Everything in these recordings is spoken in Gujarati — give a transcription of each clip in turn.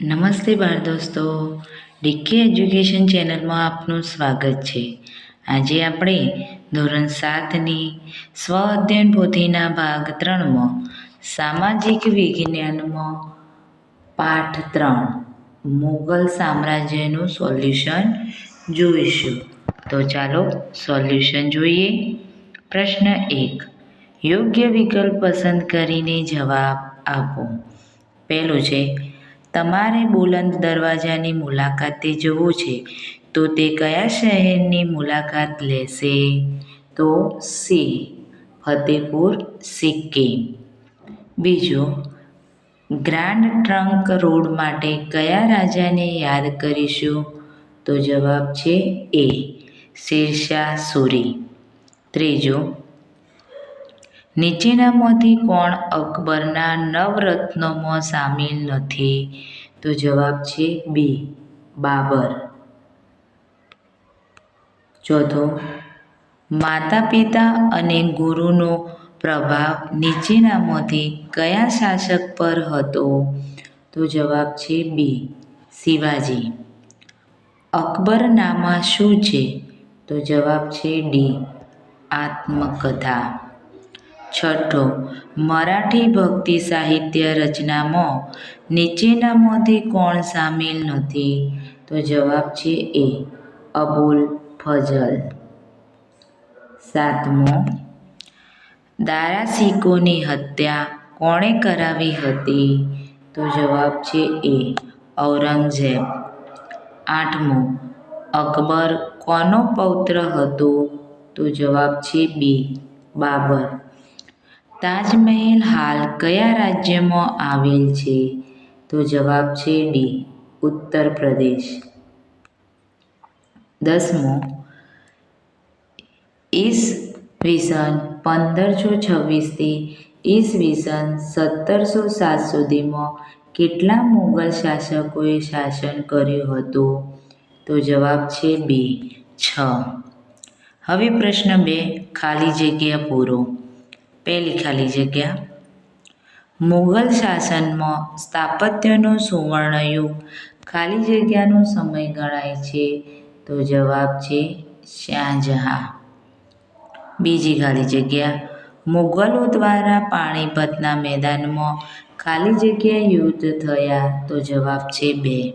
નમસ્તે બાળ દોસ્તો. ડીકે એજ્યુકેશન ચેનલમાં આપનું સ્વાગત છે. આજે આપણે ધોરણ સાતની સ્વ અધ્યયન પોથીના ભાગ ત્રણમાં સામાજિક વિજ્ઞાનમાં પાઠ ત્રણ, મુઘલ સામ્રાજ્યનું સોલ્યુશન જોઈશું. તો ચાલો સોલ્યુશન જોઈએ. પ્રશ્ન એક, યોગ્ય વિકલ્પ પસંદ કરીને જવાબ આપો. પહેલું છે તમારે બુલંદ દરવાજાની મુલાકાતે જવું છે, તો તે કયા શહેરની મુલાકાત લેશે? તો સી, ફતેપુર, સિક્કિમ. બીજું, ગ્રાન્ડ ટ્રંક રોડ માટે કયા રાજાને યાદ કરીશું? તો જવાબ છે એ, શેરશાહ સૂરી. ત્રીજું નીચેનામાંથી કોણ અકબરના નવરત્નોમાં સામેલ નથી? તો જવાબ છે બી, બાબર. ચોથો માતા પિતા અને ગુરુનો પ્રભાવ નીચેનામાંથી કયા શાસક પર હતો? તો જવાબ છે બી, શિવાજી. અકબરનામા શું છે? તો જવાબ છે ડી, આત્મકથા. છઠ્ઠો મરાઠી ભક્તિ સાહિત્ય રચનામાં નીચેનામાંથી કોણ સામેલ નથી? તો જવાબ છે એ અબુલ ફઝલ. સાતમો દારાસિકોની હત્યા કોણે કરાવી હતી? તો જવાબ છે એ ઔરંગઝેબ. આઠમો અકબર કોનો પૌત્ર હતો? તો જવાબ છે બી બાબર. તાજમહેલ હાલ કયા રાજ્યમાં આવેલ છે? તો જવાબ છે ડી, ઉત્તર પ્રદેશ. દસમો, ઈસવીસન પંદરસો છવ્વીસથી ઈસવીસન સત્તરસો સાત સુધીમાં કેટલા મુગલ શાસકોએ શાસન કર્યું હતું? તો જવાબ છે બી છ. હવે પ્રશ્ન બે, ખાલી જગ્યા પૂરો. પહેલી ખાલી જગ્યા મુગલ શાસનમાં સ્થાપત્યનો સુવર્ણયુગ ખાલી જગ્યાનો સમય ગણાય છે તો જવાબ છે શાહજહાં. બીજી ખાલી જગ્યા. મુગલો દ્વારા પાણીપતના મેદાનમાં ખાલી જગ્યા યુદ્ધ થયા તો જવાબ છે બે.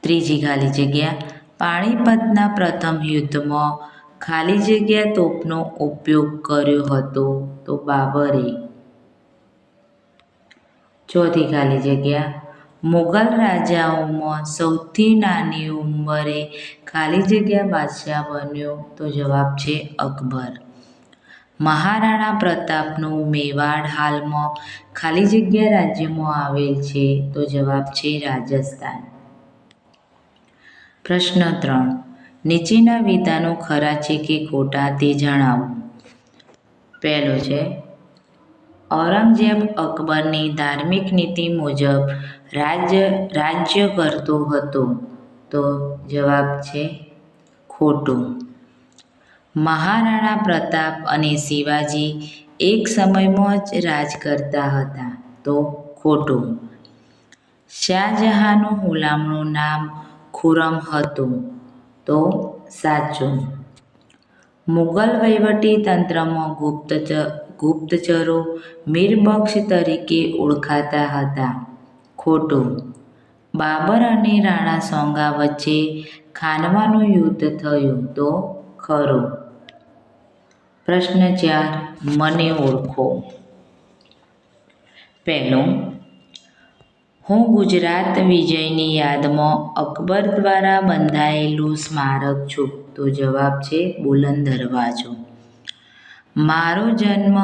ત્રીજી ખાલી જગ્યા. પાણીપતના પ્રથમ યુદ્ધમાં ખાલી જગ્યા તોપનો ઉપયોગ કર્યો હતો તો બાબરે. ચોથી ખાલી જગ્યા. મુગલ રાજાઓમાં સૌથી નાની ઉંમરે ખાલી જગ્યા બાદશાહ બન્યો તો જવાબ છે અકબર. મહારાણા પ્રતાપનું મેવાડ હાલમાં ખાલી જગ્યા રાજ્યમાં આવેલ છે તો જવાબ છે રાજસ્થાન. પ્રશ્ન ત્રણ. નીચેના વિધાનો ખરા છે કે ખોટા તે જણાવો. પહેલો છે, ઔરંગઝેબ અકબરની ધાર્મિક નીતિ મુજબ રાજ્ય રાજ્ય કરતો હતો. તો જવાબ છે, ખોટું. મહારાણા પ્રતાપ અને શિવાજી એક સમયમાં જ રાજ કરતા હતા. તો ખોટું. શાહજહાંનું હુલામણું નામ ખુરમ હતું. તો સાચું. મુગલ વહીવટી તંત્રમાં ગુપ્તચર ગુપ્તચરો મીરબક્ષ તરીકે ઓળખાતા હતા. ખોટું. બાબર અને રાણા સોંગા વચ્ચે ખાનવાનું યુદ્ધ થયું તો ખરું. પ્રશ્ન ચાર, મને ઓળખો. પહેલું હું ગુજરાત વિજયની યાદમાં અકબર દ્વારા બંધાયેલું સ્મારક છું. તો જવાબ છે બુલંદ દરવાજો. મારો જન્મ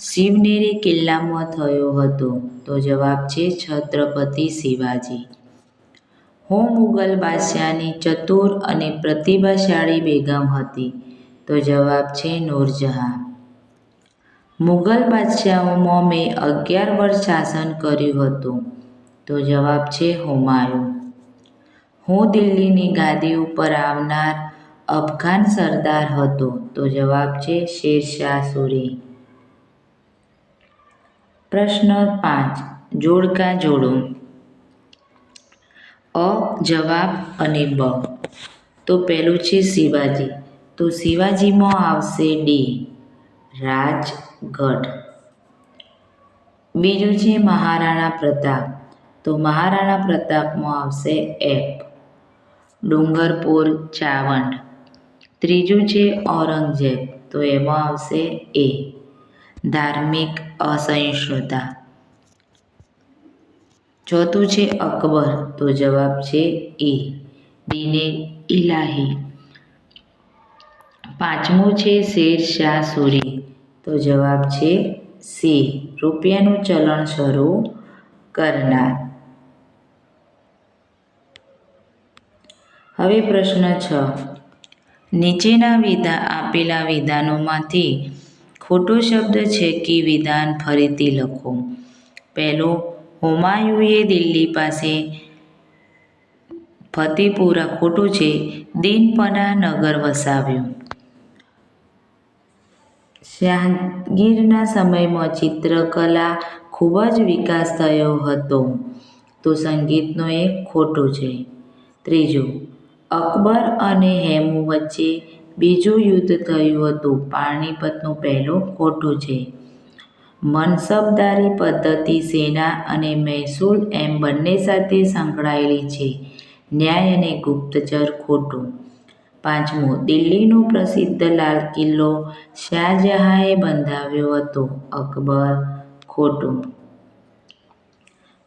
શિવનેરી કિલ્લામાં થયો હતો. તો જવાબ છે છત્રપતિ શિવાજી. હું મુગલ બાદશાહની ચતુર અને પ્રતિભાશાળી બેગમ હતી. તો જવાબ છે નૂરજહાં. મુગલ બાદશાહોમાં મેં અગિયાર વર્ષ શાસન કર્યું હતું. તો જવાબ છે હુમાયું હું દિલ્હીની ગાદી ઉપર આવનાર અફઘાન સરદાર હતો, તો જવાબ છે શેરશાહ સૂરી. પ્રશ્ન પાંચ, જોડકા જોડો. અ, જવાબ અને બ. તો પહેલું છે શિવાજી. તો શિવાજીમાં આવશે ડી, રાજગઢ. બીજું છે મહારાણા પ્રતાપ. તો મહારાણા પ્રતાપમાં આવશે એપ. ડુંગરપુર ચાવંડ. ત્રીજું છે ઔરંગઝેબ, તો એમાં આવશે એ. ધાર્મિક અસહિષ્ણુતા. ચોથું છે અકબર, તો જવાબ છે એ. દીને ઇલાહી પાંચમું છે શેર શાહ સૂરી, તો જવાબ છે સી. રૂપિયાનું ચલણ શરૂ કરનાર. હવે પ્રશ્ન છ. નીચેના વિધા આપેલા વિધાનોમાંથી ખોટો શબ્દ છે કે વિધાન ફરીથી લખો? પહેલું, હુમાયુએ દિલ્હી પાસે ફતેપુરા ખોટું છે, દિનપના નગર વસાવ્યું. શાહગીરના સમયમાં ચિત્રકલા ખૂબ જ વિકાસ થયો હતો. તો સંગીતનો એક ખોટું છે. ત્રીજું અકબર અને હેમુ વચ્ચે બીજું યુદ્ધ થયું હતું. પાણીપતનું પહેલું ખોટું છે. મનસબદારી પદ્ધતિ સેના અને મહેસૂલ એમ બંને સાથે સંકળાયેલી છે. ન્યાય અને ગુપ્તચર ખોટું. પાંચમું, દિલ્હીનો પ્રસિદ્ધ લાલ કિલ્લો શાહજહાંએ બંધાવ્યો હતો. અકબર ખોટું.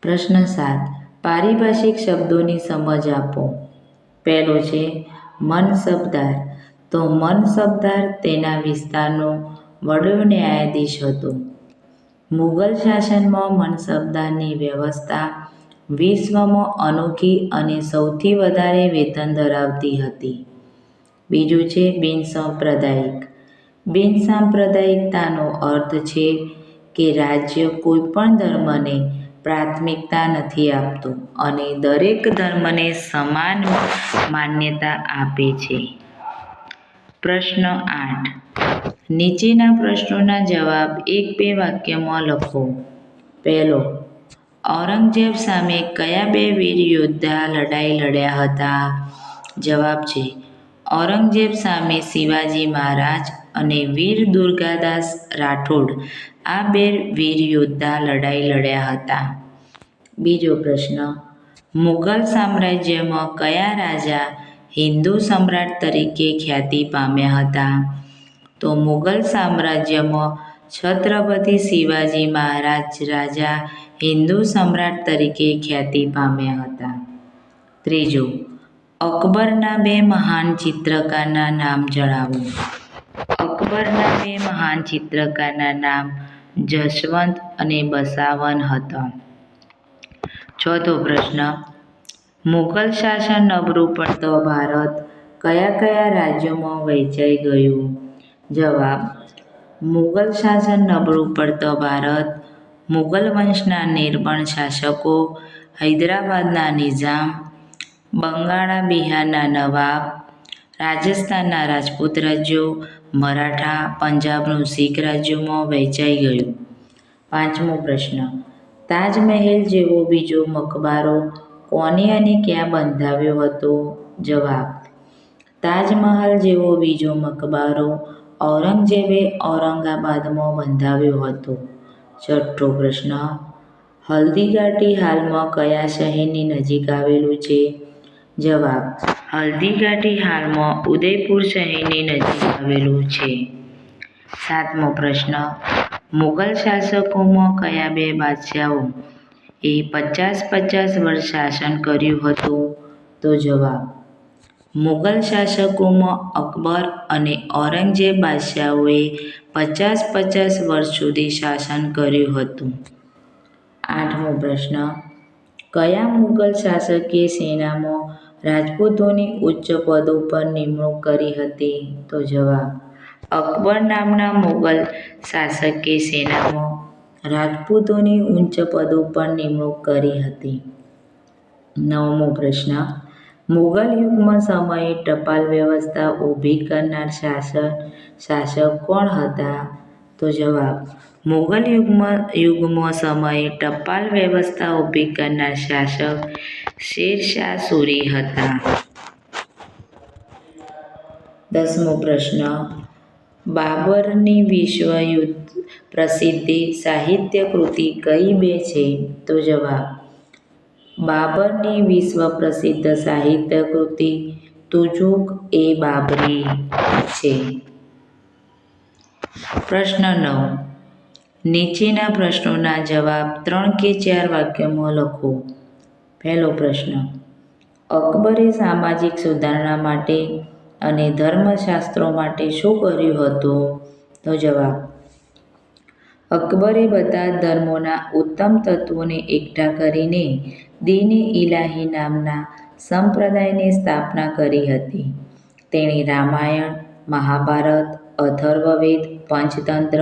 પ્રશ્ન સાત, પારિભાષિક શબ્દોની સમજ આપો. પહેલો છે મનસબદાર તો મનસબદાર તેના વિસ્તારનો વડો ન્યાયાધીશ હતો. મુગલ શાસનમાં મનસબદારની વ્યવસ્થા વિશ્વમાં અનોખી અને સૌથી વધારે વેતન ધરાવતી હતી. બીજું છે બિનસાંપ્રદાયિક બિનસાંપ્રદાયિકતાનો અર્થ છે કે રાજ્ય કોઈપણ ધર્મને પ્રાથમિકતા નથી આપતું અને દરેક ધર્મને સમાન માન્યતા આપે છે. પ્રશ્ન આઠ. નીચેના પ્રશ્નોના જવાબ એક બે વાક્યમાં લખો. પહેલો, ઔરંગઝેબ સામે કયા બે વીર યોદ્ધા લડાઈ લડ્યા હતા? જવાબ છે, ઔરંગઝેબ સામે શિવાજી મહારાજ અને વીર દુર્ગાદાસ રાઠોડ આ બે વીર યોદ્ધા લડાઈ લડ્યા હતા. બીજો પ્રશ્ન મુઘલ સામ્રાજ્યમાં કયા રાજા હિન્દુ સમ્રાટ તરીકે ખ્યાતિ પામ્યા હતા? તો મુઘલ સામ્રાજ્યમાં છત્રપતિ શિવાજી મહારાજ રાજા હિન્દુ સમ્રાટ તરીકે ખ્યાતિ પામ્યા હતા. ત્રીજું, અકબરના બે મહાન ચિત્રકારના નામ જણાવો. અકબરના બે મહાન ચિત્રકારના નામ જશવંત અને બસાવન હતા. ચોથો પ્રશ્ન, મુઘલ શાસન નબળું પડતો ભારત કયા કયા રાજ્યોમાં વહેંચાઈ ગયું? જવાબ, મુઘલ શાસન નબળું પડતો ભારત, મુઘલ વંશના નિર્બળ શાસકો, હૈદરાબાદના નિઝામ બંગાળા બિહારના નવાબ, રાજસ્થાનના રાજપૂત રાજ્યો મરાઠા, પંજાબનું શીખ રાજ્યોમાં વહેંચાઈ ગયું. પાંચમો પ્રશ્ન, તાજમહેલ જેવો બીજો મકબરો કોને અને ક્યાં બંધાવ્યો હતો? જવાબ, તાજમહલ જેવો બીજો મકબરો ઔરંગઝેબે ઔરંગાબાદમાં બંધાવ્યો હતો. છઠ્ઠો પ્રશ્ન, હલ્દીઘાટી હાલમાં કયા શહેરની નજીક આવેલું છે? જવાબ હલ્દીઘાટી હાલમાં ઉદયપુર શહેરની નજીક આવેલું છે. સાતમો પ્રશ્ન, મુગલ શાસકોમાં કયા બે બાદશાહો? એ પચાસ પચાસ વર્ષ શાસન કર્યું હતું. તો જવાબ, મુગલ શાસકોમાં અકબર અને ઔરંગઝેબ બાદશાહોએ પચાસ પચાસ વર્ષ સુધી શાસન કર્યું હતું. આઠમો પ્રશ્ન, કયા મુગલ શાસકે સેનામાં રાજપૂતોની ઉચ્ચ પદો પર નિમણૂક કરી હતી. તો જવાબ, અકબર નામના મુગલ શાસકે સેનામાં રાજપૂતોની ઉચ્ચ પદો પર નિમણૂક કરી હતી. નવમો પ્રશ્ન, મુગલ યુગમાં સમયે ટપાલ વ્યવસ્થા ઊભી કરનાર શાસક શાસક કોણ હતા? તો જવાબ, મુગલ યુગમાં યુગમાં સમયે ટપાલ વ્યવસ્થા ઊભી કરનાર શાસક શેરશાહ સૂરી હતા. દસમો પ્રશ્ન. બાબરની વિશ્વયુદ્ધ પ્રસિદ્ધિ સાહિત્ય કૃતિ કઈ બે છે? તો જવાબ, બાબરની વિશ્વ પ્રસિદ્ધ સાહિત્ય કૃતિ તુજુક એ બાબરી છે. પ્રશ્ન નવ. નીચેના પ્રશ્નોના જવાબ ત્રણ કે ચાર વાક્યમાં લખો. પહેલો પ્રશ્ન, અકબરે સામાજિક સુધારણા માટે અને ધર્મશાસ્ત્રો માટે શું કર્યું હતું? તો જવાબ, અકબરે બધા ધર્મોના ઉત્તમ તત્વોને એકઠા કરીને દીને ઇલાહી નામના સંપ્રદાયની સ્થાપના કરી હતી. તેણે રામાયણ, મહાભારત, અથર્વવેદ, પંચતંત્ર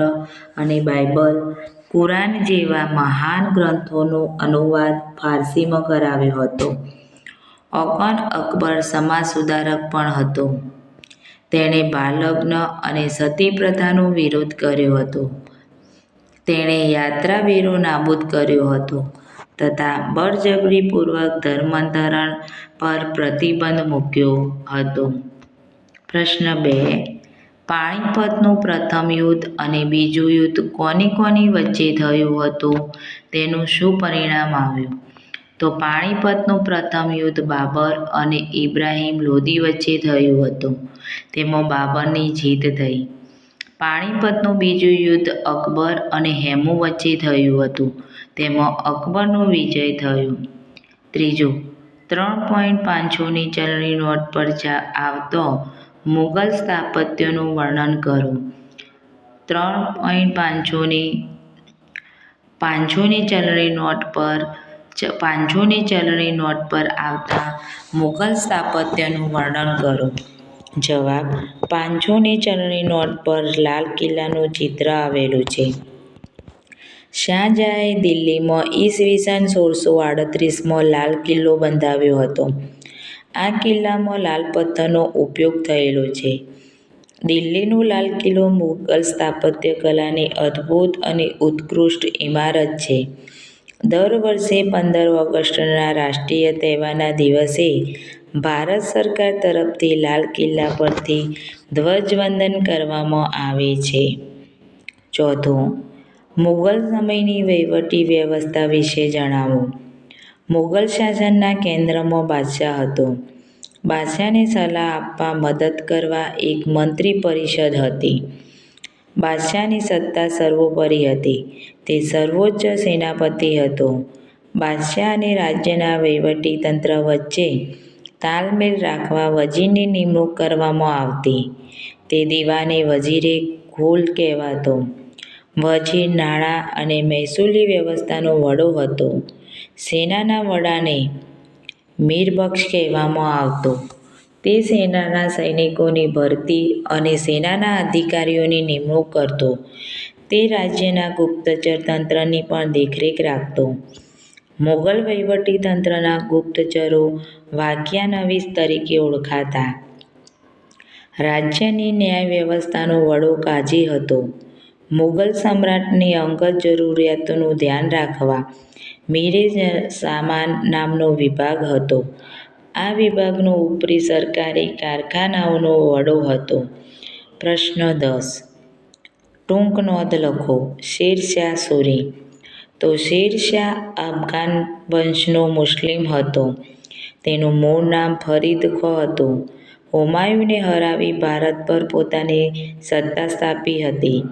અને બાઇબલ કુરાન જેવા મહાન ગ્રંથોનો અનુવાદ ફારસીમાં કરાવ્યો હતો. ઓકન અકબર સમાજ સુધારક પણ હતો. તેણે બાલગ્ન અને સતી પ્રથાનો વિરોધ કર્યો હતો. તેણે યાત્રાવીરો નાબૂદ કર્યો હતો તથા બળજબરીપૂર્વક ધર્માંતરણ પર પ્રતિબંધ મૂક્યો હતો. પ્રશ્ન બે પાણીપતનું પ્રથમ યુદ્ધ અને બીજું યુદ્ધ કોની કોની વચ્ચે થયું હતું તેનું શું પરિણામ આવ્યું? તો પાણીપતનું પ્રથમ યુદ્ધ બાબર અને ઇબ્રાહિમ લોદી વચ્ચે થયું હતું. તેમાં બાબરની જીત થઈ. પાણીપતનું બીજું યુદ્ધ અકબર અને હેમુ વચ્ચે થયું હતું. તેમાં અકબરનો વિજય થયો. ત્રીજું, ત્રણ પોઈન્ટ પાંચસોની ચલણી નોટ પર આવતો મુગલ સ્થાપત્યનું વર્ણન કરો. ત્રણ પોઈન્ટ પાંચોની પાંચોની ચલણી નોટ પર પાંચોની ચલણી નોટ પર આવતા મુગલ સ્થાપત્યનું વર્ણન કરો. જવાબ, પાંચોની ચલણી નોટ પર લાલ કિલ્લાનું ચિત્ર આવેલું છે. શાહજહાએ દિલ્હીમાં ઈસવીસન સોળસો આડત્રીસમાં લાલ કિલ્લો બંધાવ્યો હતો. આ કિલ્લામાં લાલ પથ્થરનો ઉપયોગ થયેલો છે. દિલ્હીનો લાલ કિલ્લો મુગલ સ્થાપત્ય કલાની અદ્ભુત અને ઉત્કૃષ્ટ ઇમારત છે. દર વર્ષે પંદર ઓગસ્ટના રાષ્ટ્રીય તહેવારના દિવસે ભારત સરકાર તરફથી લાલ કિલ્લા પરથી ધ્વજવંદન કરવામાં આવે છે. ચોથું મુગલ સમયની વહીવટી વ્યવસ્થા વિશે જણાવો. મુગલ શાસનના કેન્દ્રમાં બાદશાહ હતો. બાદશાહને સલાહ આપવા મદદ કરવા એક મંત્રી પરિષદ હતી. બાદશાહની સત્તા સર્વોપરી હતી. તે સર્વોચ્ચ સેનાપતિ હતો. બાદશાહ અને રાજ્યના વહીવટી તંત્ર વચ્ચે તાલમેલ રાખવા વજીરની નિમણૂક કરવામાં આવતી. તે દીવાને વજીરે ઘોલ કહેવાતો. વજીર નાણાં અને મહેસૂલી વ્યવસ્થાનો વડો હતો. સેનાના વડાને મીરબક્ષ કહેવામાં આવતો. તે સેનાના સૈનિકોની ભરતી અને સેનાના અધિકારીઓની નિમણૂક કરતો. તે રાજ્યના ગુપ્તચર તંત્રની પણ દેખરેખ રાખતો. મોગલ વહીવટી તંત્રના ગુપ્તચરો વાક્યાનવીસ તરીકે ઓળખાતા. રાજ્યની ન્યાય વ્યવસ્થાનો વડો કાજી હતો. મુગલ સમ્રાટની અંગત જરૂરિયાતોનું ધ્યાન રાખવા મીરે સામાન નામનો વિભાગ હતો. આ વિભાગનો ઉપરી સરકારી કારખાનાઓનો વડો હતો. પ્રશ્ન દસ. ટૂંક નોંધ લખો. શેરશાહ સૂરી. તો શેરશાહ અફઘાન વંશનો મુસ્લિમ હતો. તેનું મૂળ નામ ફરીદ ખો હતું. હુમાયુને હરાવી ભારત પર પોતાની સત્તા સ્થાપી હતી.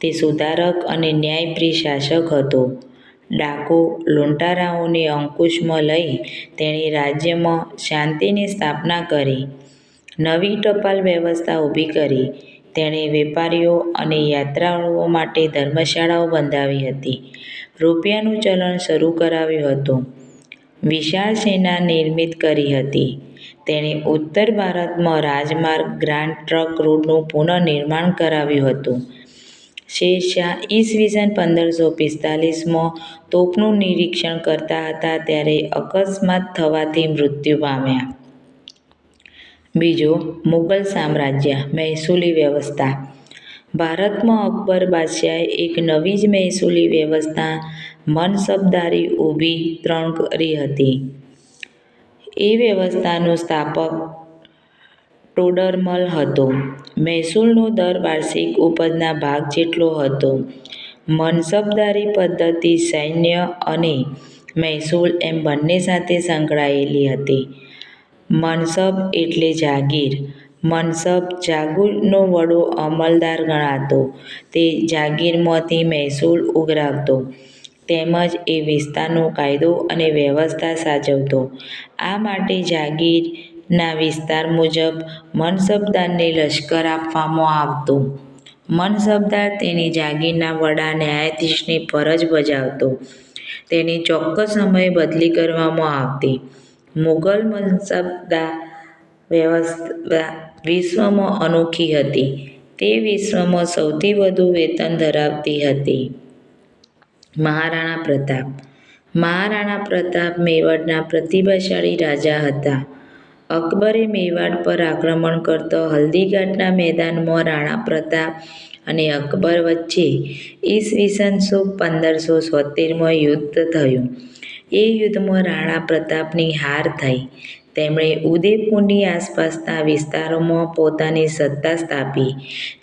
તે સુધારક અને ન્યાયપ્રિય શાસક હતો. ડાકો લૂંટારાઓને અંકુશમાં લઈ તેણે રાજ્યમાં શાંતિની સ્થાપના કરી. નવી ટપાલ વ્યવસ્થા ઊભી કરી. તેણે વેપારીઓ અને યાત્રાળુઓ માટે ધર્મશાળાઓ બંધાવી હતી. રૂપિયાનું ચલણ શરૂ કરાવ્યું હતું. વિશાળ સેના નિર્મિત કરી હતી. તેણે ઉત્તર ભારતમાં રાજમાર્ગ ગ્રાન્ડ ટ્રક રોડનું પુનઃનિર્માણ કરાવ્યું હતું. શેરશાહ ઈસવીસન પંદરસો પિસ્તાલીસમાં તોપનું નિરીક્ષણ કરતા હતા ત્યારે અકસ્માત થવાથી મૃત્યુ પામ્યા. બીજો, મુગલ સામ્રાજ્ય, મહેસૂલી વ્યવસ્થા. ભારતમાં અકબર બાદશાહે એક નવી જ મહેસૂલી વ્યવસ્થા મનસબદારી ઊભી ત્રણ કરી હતી. એ વ્યવસ્થાનો સ્થાપક ટોડરમલ હતો. મહેસૂલનો દર વાર્ષિક ઉપજના ભાગ જેટલો હતો. મનસબદારી પદ્ધતિ, સૈન્ય અને મહેસૂલ એમ બંને સાથે સંકળાયેલી હતી. મનસબ એટલે જાગીર. મનસબ જાગીરનો વડો અમલદાર ગણાતો. તે જાગીરમાંથી મહેસૂલ ઉઘરાવતો તેમજ એ વિસ્તારનો કાયદો અને વ્યવસ્થા સાચવતો. આ માટે જાગીરના વિસ્તાર મુજબ મનસબદારને લશ્કર આપવામાં આવતો. મનસબદાર તેની જાગીરના વડા ન્યાયાધીશની ફરજ બજાવતો. તેની ચોક્કસ સમયે બદલી કરવામાં આવતી. મુગલ મનસબદાર વ્યવસ્થા વિશ્વમાં અનોખી હતી. તે વિશ્વમાં સૌથી વધુ વેતન ધરાવતી હતી. મહારાણા પ્રતાપ: મહારાણા પ્રતાપ મેવાડના પ્રતિભાશાળી રાજા હતા. અકબરે મેવાડ પર આક્રમણ કરતો હલ્દીઘાટના મેદાનમાં રાણા પ્રતાપ અને અકબર વચ્ચે ઈસવીસન સ. પંદરસો સોતેરમાં યુદ્ધ થયું. એ યુદ્ધમાં રાણા પ્રતાપની હાર થઈ. તેમણે ઉદયપુરની આસપાસના વિસ્તારોમાં પોતાની સત્તા સ્થાપી.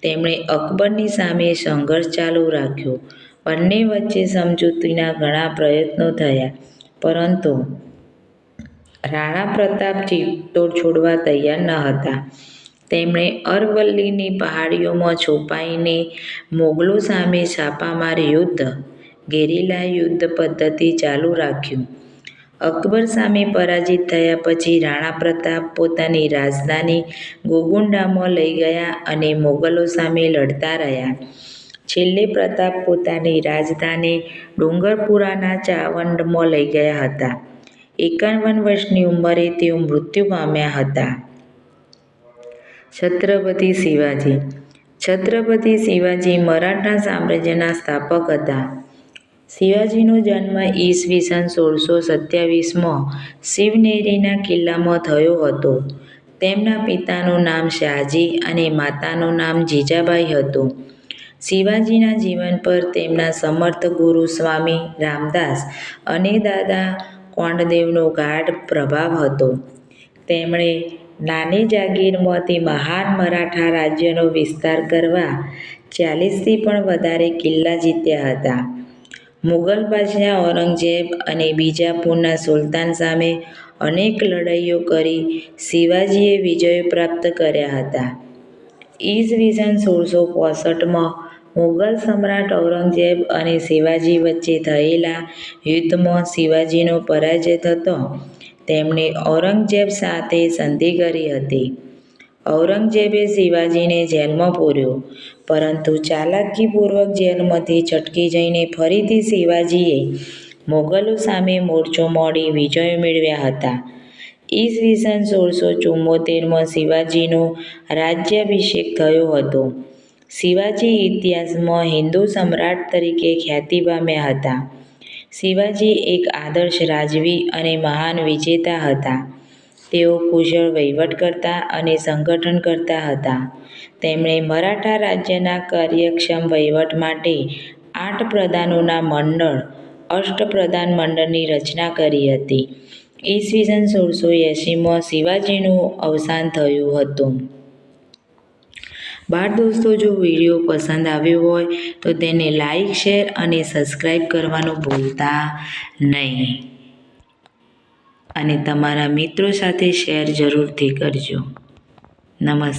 તેમણે અકબરની સામે સંઘર્ષ ચાલુ રાખ્યો. બંને વચ્ચે સમજૂતીના ઘણા પ્રયત્નો થયા, પરંતુ રાણા પ્રતાપ ચિત્તોડ છોડવા તૈયાર ન હતા. તેમણે અરવલ્લીની પહાડીઓમાં છુપાઈને મોગલો સામે છાપામાર યુદ્ધ ગેરીલા યુદ્ધ પદ્ધતિ ચાલુ રાખ્યું. અકબર સામે પરાજિત થયા પછી રાણા પ્રતાપ પોતાની રાજધાની ગોગુંડામાં લઈ ગયા અને મોગલો સામે લડતા રહ્યા. છેલ્લે પ્રતાપ પોતાની રાજધાની ડુંગરપુરાના ચાવંડમાં લઈ ગયા હતા. એકાવન વર્ષની ઉંમરે તેઓ મૃત્યુ પામ્યા હતા. છત્રપતિ શિવાજી: છત્રપતિ શિવાજી મરાઠા સામ્રાજ્યના સ્થાપક હતા. શિવાજીનો જન્મ ઈસવીસન. સોળસો સત્યાવીસમાં શિવનેરીના કિલ્લામાં થયો હતો. તેમના પિતાનું નામ શાહજી અને માતાનું નામ જીજાબાઈ હતું. શિવાજીના જીવન પર તેમના સમર્થ ગુરુ સ્વામી રામદાસ અને દાદા કોંડદેવનો ગાઢ પ્રભાવ હતો. તેમણે નાની જાગીરમાંથી મહાન મરાઠા રાજ્યનો વિસ્તાર કરવા ચાલીસથી પણ વધારે કિલ્લા જીત્યા હતા. મુગલ બાદશાહ ઔરંગઝેબ અને બીજાપુરના સુલતાન સામે અનેક લડાઈઓ કરી શિવાજીએ વિજય પ્રાપ્ત કર્યા હતા. ઈસવીસન સોળસો પોસઠમાં મુગલ સમ્રાટ ઔરંગઝેબ અને શિવાજી વચ્ચે થયેલા યુદ્ધમાં શિવાજીનો પરાજય થતો તેમણે ઔરંગઝેબ સાથે સંધિ કરી હતી. ઔરંગઝેબે શિવાજીને જેલમાં પૂર્યો, પરંતુ ચાલાકીપૂર્વક જેલમાંથી છટકી જઈને ફરીથી શિવાજીએ મોગલો સામે મોરચો મોડી વિજય મેળવ્યા હતા. ઈસવીસન સોળસો ચુંમોતેરમાં શિવાજીનો રાજ્યાભિષેક થયો હતો. શિવાજી ઇતિહાસમાં હિન્દુ સમ્રાટ તરીકે ખ્યાતિ પામ્યા હતા. શિવાજી એક આદર્શ રાજવી અને મહાન વિજેતા હતા. તેઓ કુશળ વહીવટકર્તા અને સંગઠનકર્તા હતા. તેમણે મરાઠા રાજ્યના કાર્યક્ષમ વહીવટ માટે આઠ પ્રધાનોના મંડળ અષ્ટપ્રધાન મંડળની રચના કરી હતી. ઈસવીસન સોળસો એંસીમાં શિવાજીનું અવસાન થયું હતું. બાળ દોસ્તો, જો વીડિયો પસંદ આવ્યો હોય, તો તેને લાઈક, શેર અને સબસ્ક્રાઈબ કરવાનું ભૂલતા નહીં અને તમારા મિત્રો સાથે શેર જરૂરથી કરજો. નમસ્તે